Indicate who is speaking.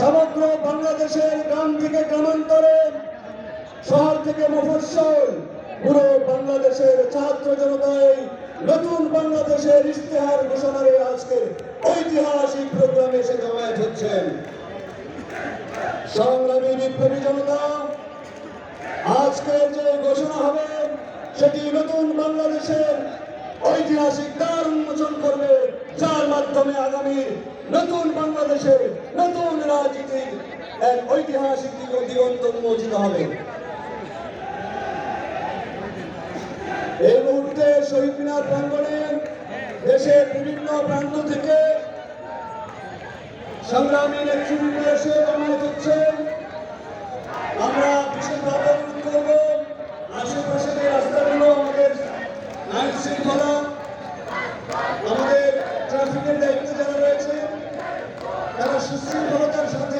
Speaker 1: সমগ্র বাংলাদেশের গ্রাম থেকে গ্রামান্তরে, শহর থেকে মফস্বল, পুরো বাংলাদেশের ছাত্র জনতায় নতুন বাংলাদেশের ইশতেহার ঘোষণারে আজকের ঐতিহাসিক প্রোগ্রামে এসে জমায়েত হচ্ছেন। সংগ্রামী বিপ্লবী জনতা আজকে যে ঘোষণা হবে, সেটি নতুন বাংলাদেশের ঐতিহাসিক দ্বার উন্মোচন করবে, যার মাধ্যমে আগামী নতুন বাংলাদেশের নতুন রাজনীতির এক ঐতিহাসিক দিগন্ত উন্মোচিত হবে। এই মুহূর্তে শহীদ মিনার প্রাঙ্গণে দেশের বিভিন্ন প্রান্ত থেকে সংগ্রামী নেতৃবৃন্দ এসে জমায়েত হচ্ছেন। আমরা বিশেষভাবে অনুরোধ করব, আশেপাশের এই রাস্তাগুলো আমাদের আইন শৃঙ্খলা, আমাদের ট্রাফিকের দায়িত্বে যারা রয়েছে, তারা সাথে